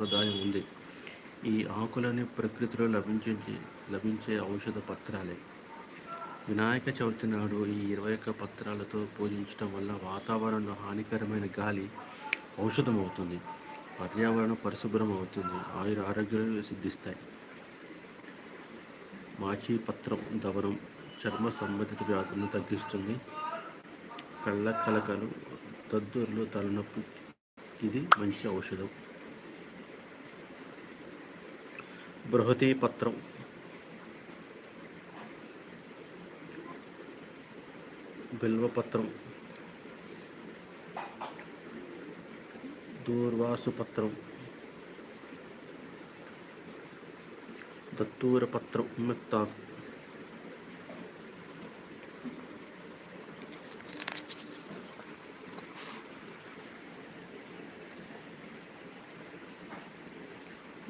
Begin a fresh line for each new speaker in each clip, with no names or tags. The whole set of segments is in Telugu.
సంప్రదాయం ఉంది. ఈ ఆకులని ప్రకృతిలో లభించే లభించే ఔషధ పత్రాలే. వినాయక చవితి నాడు ఈ ఇరవై ఒక్క పత్రాలతో పూజించడం వల్ల వాతావరణంలో హానికరమైన గాలి ఔషధం అవుతుంది పర్యావరణం పరిశుభ్రం అవుతుంది ఆయుర ఆరోగ్యాలు సిద్ధిస్తాయి. మాచి పత్రం దవనం చర్మ సంబంధిత వ్యాధులను తగ్గిస్తుంది. కళ్ళ కలకలు దద్దుర్లు తలనొప్పి ఇది మంచి ఔషధం. బృహతి పత్రం బిల్వపత్రం దూర్వాసు పత్రం దత్తూర పత్రం మెత్తాకు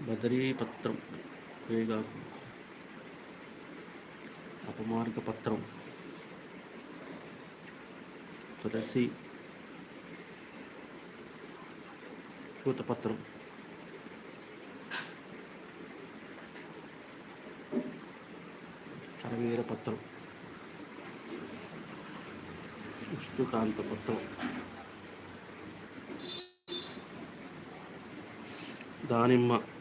బదరీపత్రం వేగాకు అపమార్గ పత్రం. తులసి. చూతపత్రం. శరవీర పత్రం. విష్ణుకాంత పత్రం. దానిమ్మ.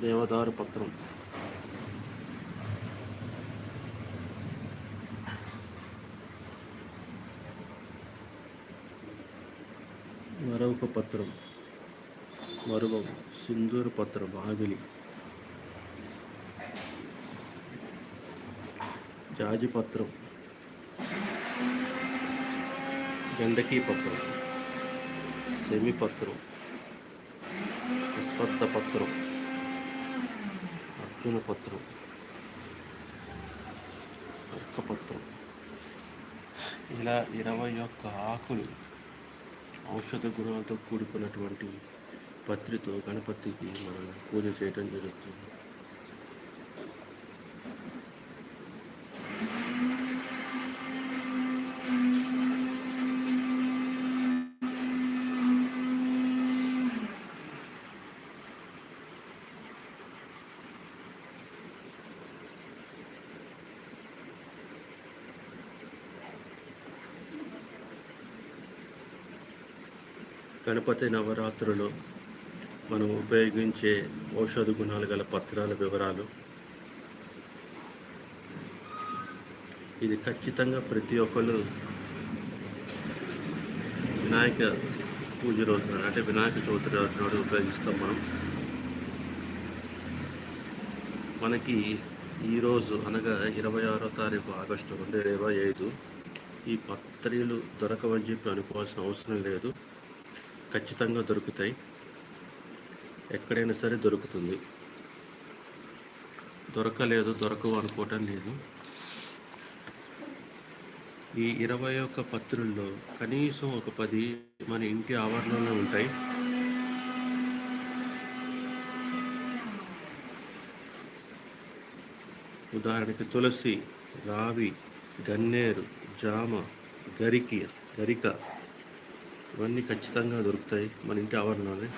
దేవదారు పత్రం మరొక పత్రం మరువం సింధూర పత్రం ఆవిలి జాజి పత్రం గండకీ పత్రం సెమి పత్రం పత్రం అర్జున పత్రం అర్కపత్రం ఇలా ఇరవై ఒక్క ఆకులు ఔషధ గుణాలతో కూడుకున్నటువంటి పత్రితో గణపతికి మనం పూజ చేయడం జరుగుతుంది. గణపతి నవరాత్రులు మనం ఉపయోగించే ఔషధ గుణాలు గల పత్రాల వివరాలు. ఇది ఖచ్చితంగా ప్రతి ఒక్కరు వినాయక పూజ రోజున అంటే వినాయక చవితి రోజు నాడు ఉపయోగిస్తాం మనం. మనకి ఈరోజు అనగా ఇరవై ఆరో తారీఖు ఆగస్టు రెండు వేల ఇరవై ఐదు ఈ పత్రికలు దొరకవని చెప్పి అనుకోవాల్సిన అవసరం లేదు. ఖచ్చితంగా దొరుకుతాయి. ఎక్కడైనా సరే దొరుకుతుంది. దొరకలేదు దొరకవు అనుకోవటం లేదు. ఈ ఇరవై ఒక్క పత్రుల్లో కనీసం ఒక పది మన ఇంటి ఆవరణలో ఉంటాయి. ఉదాహరణకి తులసి రావి గన్నేరు జామ గరికి గరిక ఇవన్నీ ఖచ్చితంగా దొరుకుతాయి. మన ఇంటి ఆవరణలోనే.